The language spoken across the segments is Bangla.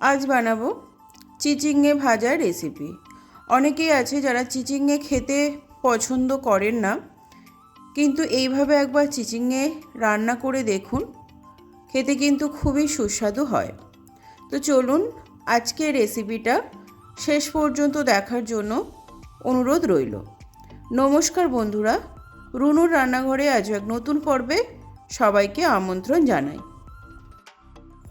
আজ বানাবো চিচিঙ্গে ভাজার রেসিপি অনেকেই আছে যারা চিচিঙ্গে খেতে পছন্দ করেন না, কিন্তু এইভাবে একবার চিচিঙ্গে রান্না করে দেখুন, খেতে কিন্তু খুবই সুস্বাদু হয়। তো চলুন আজকের রেসিপিটা শেষ পর্যন্ত দেখার জন্য অনুরোধ রইল। নমস্কার বন্ধুরা, রুনুর রান্নাঘরে আজ এক নতুন পর্বে সবাইকে আমন্ত্রণ জানাই।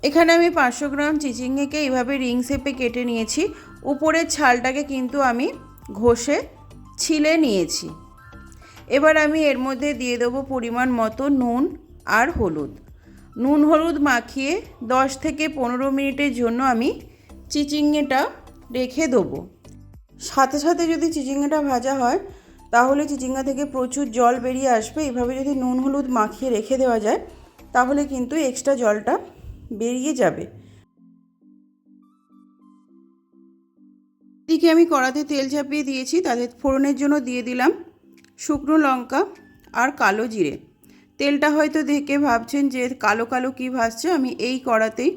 এখানে আমি পাঁচশো গ্রাম চিচিঙ্গেকে এইভাবে রিং শেপে কেটে নিয়েছি। উপরের ছালটাকে কিন্তু আমি ঘষে ছিলে নিয়েছি। এবার আমি এর মধ্যে দিয়ে দেবো পরিমাণ মতো নুন আর হলুদ। নুন হলুদ মাখিয়ে দশ থেকে পনেরো মিনিটের জন্য আমি চিচিঙ্গেটা রেখে দেবো। সাথে সাথে যদি চিচিঙ্গাটা ভাজা হয়, তাহলে চিচিঙ্গা থেকে প্রচুর জল বেরিয়ে আসবে। এভাবে যদি নুন হলুদ মাখিয়ে রেখে দেওয়া যায়, তাহলে কিন্তু এক্সট্রা জলটা বেরিয়ে যাবে। এদিকে আমি কড়াতে তেল চাপিয়ে দিয়েছি, তাতে ফোড়নের জন্য দিয়ে দিলাম শুকনো লঙ্কা আর কালো জিরে। তেলটা হয়তো দেখে ভাবছেন যে কালো কালো কী ভাসছে আমি এই কড়াতেই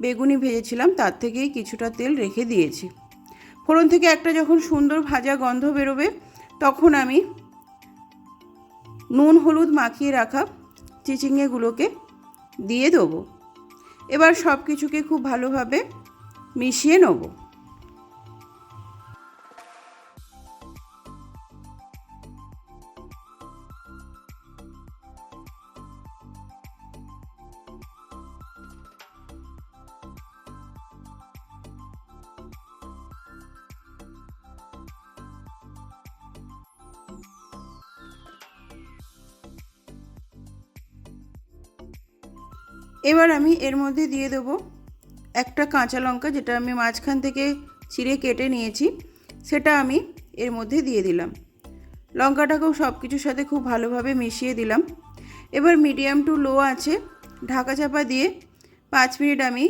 বেগুনি ভেজেছিলাম, তার থেকেই কিছুটা তেল রেখে দিয়েছি। ফোড়ন থেকে একটা যখন সুন্দর ভাজা গন্ধ বেরোবে, তখন আমি নুন হলুদ মাখিয়ে রাখা চিচিঙ্গেগুলোকে দিয়ে দেবো। এবার সব কিছুকে খুব ভালোভাবে মিশিয়ে নেব। এবার আমি এর মধ্যে দিয়ে দেবো একটা কাঁচা লঙ্কা, যেটা আমি মাঝখান থেকে চিড়ে কেটে নিয়েছি, সেটা আমি এর মধ্যে দিয়ে দিলাম। লঙ্কাটাকেও সব কিছুর সাথে খুব ভালোভাবে মিশিয়ে দিলাম। এবার মিডিয়াম টু লো আছে, ঢাকা চাপা দিয়ে পাঁচ মিনিট আমি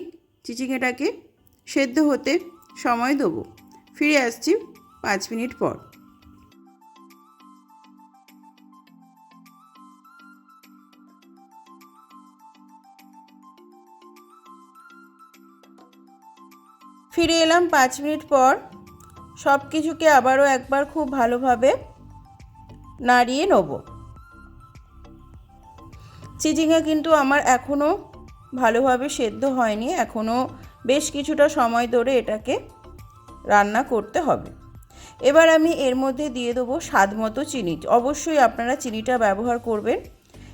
চিচিঙ্গেটাকে সেদ্ধ হতে সময় দেবো। ফিরে আসছি পাঁচ মিনিট পর। ফিরে এলাম পাঁচ মিনিট পর। সব কিছুকে আবারও একবার খুব ভালোভাবে নাড়িয়ে নেব। চিচিঙ্গা কিন্তু আমার এখনও ভালোভাবে সেদ্ধ হয়নি। এখনও বেশ কিছুটা সময় ধরে এটাকে রান্না করতে হবে। এবার আমি এর মধ্যে দিয়ে দেবো স্বাদ মতো চিনি। অবশ্যই আপনারা চিনিটা ব্যবহার করবেন।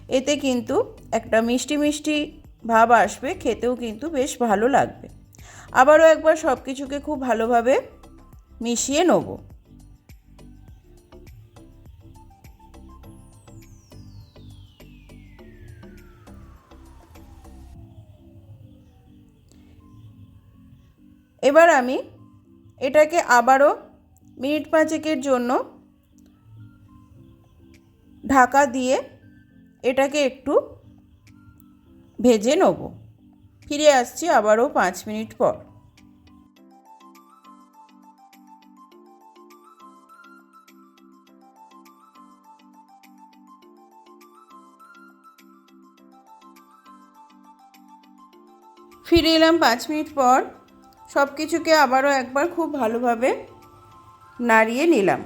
এতে কিন্তু একটা মিষ্টি মিষ্টি ভাব আসবে, খেতেও কিন্তু বেশ ভালো লাগবে। আবারও একবার সব কিছুকে খুব ভালোভাবে মিশিয়ে নেব। এবার আমি এটাকে আবারও মিনিট পাঁচেকের জন্য ঢাকা দিয়ে এটাকে একটু ভেজে নেব। ফিরে আসছি আবারও পাঁচ মিনিট পর। ফিরে এলাম পাঁচ মিনিট পর। সব কিছুকে আবারও একবার খুব ভালোভাবে নাড়িয়ে নিলাম।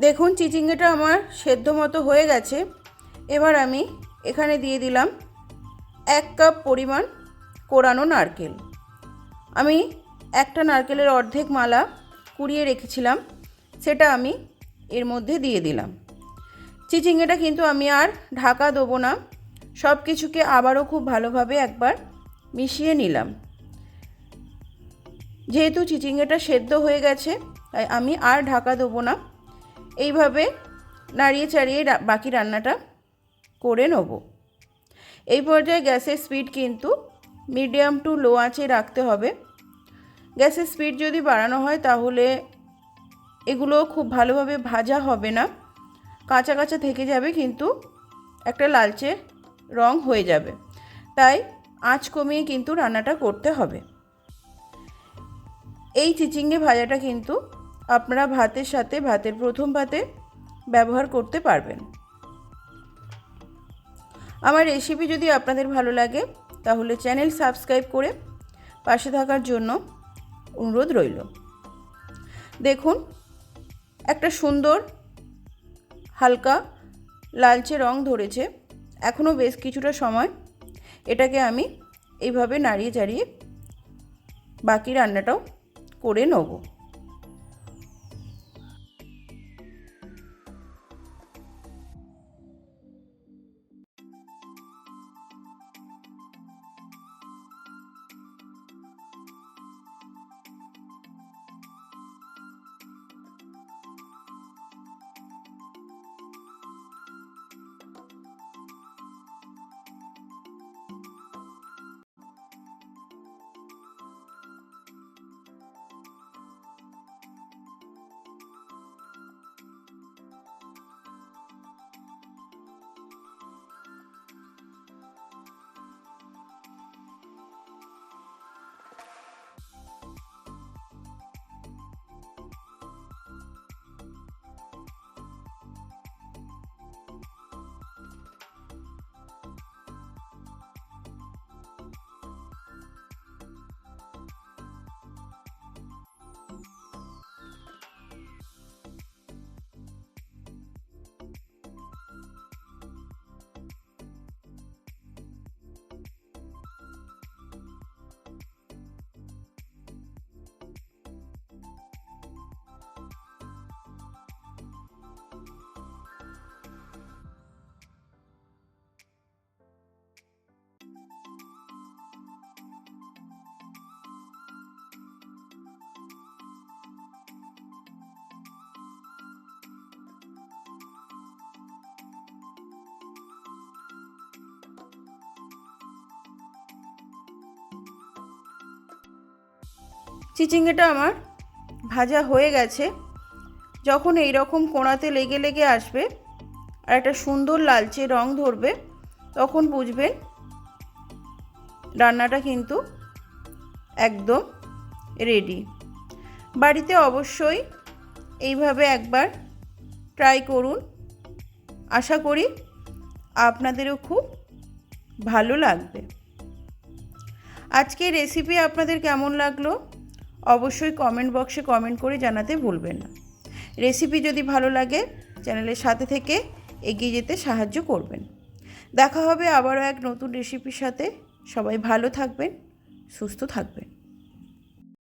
দেখুন, চিচিঙ্গেটা আমার সেদ্ধ মতো হয়ে গেছে। এবার আমি এখানে দিয়ে দিলাম এক কাপ পরিমাণ কোরানো নারকেল। আমি একটা নারকেলের অর্ধেক মালা কুড়িয়ে রেখেছিলাম, সেটা আমি এর মধ্যে দিয়ে দিলাম। চিচিঙ্গেটা কিন্তু আমি আর ঢাকা দেবো না সব কিছুকে আবারও খুব ভালোভাবে একবার মিশিয়ে নিলাম। যেহেতু চিচিঙ্গেটা সেদ্ধ হয়ে গেছে, তাই আমি আর ঢাকা দেবো না এইভাবে নাড়িয়ে চাড়িয়ে বাকি রান্নাটা করে নেব। এই পর্যায়ে গ্যাসের স্পিড কিন্তু মিডিয়াম টু লো আঁচে রাখতে হবে। গ্যাসের স্পিড যদি বাড়ানো হয় তাহলে এগুলো খুব ভালোভাবে ভাজা হবে না। কাঁচা কাঁচা থেকে যাবে কিন্তু একটা লালচে রং হয়ে যাবে। তাই আঁচ কমিয়ে কিন্তু রান্নাটা করতে হবে। এই চিচিঙ্গে ভাজাটা কিন্তু আপনারা ভাতের সাথে ভাতের প্রথম ভাতে ব্যবহার করতে পারবেন। আমার রেসিপি যদি আপনাদের ভালো লাগে, তাহলে চ্যানেল সাবস্ক্রাইব করে পাশে থাকার জন্য অনুরোধ রইল। দেখুন, একটা সুন্দর হালকা লালচে রং ধরেছে। এখনও বেশ কিছুটা সময় এটাকে আমি এইভাবে নাড়িয়ে চাড়িয়ে বাকি রান্নাটাও করে নেব। চিচিঙ্গেটা আমার ভাজা হয়ে গেছে। যখন এই রকম কোণাতে লেগে লেগে আসবে আর একটা সুন্দর লালচে রং ধরবে, তখন বুঝবেন রান্নাটা কিন্তু একদম রেডি বাড়িতে অবশ্যই এইভাবে একবার ট্রাই করুন। আশা করি আপনাদেরও খুব ভালো লাগবে। আজকের রেসিপি আপনাদের কেমন লাগল? অবশ্যই কমেন্ট বক্সে কমেন্ট করে জানাতে ভুলবেন না। রেসিপি যদি ভালো লাগে চ্যানেলের সাথে থেকে এগিয়ে যেতে সাহায্য করবেন। দেখা হবে আবারও এক নতুন রেসিপির সাথে। সবাই ভালো থাকবেন, সুস্থ থাকবেন।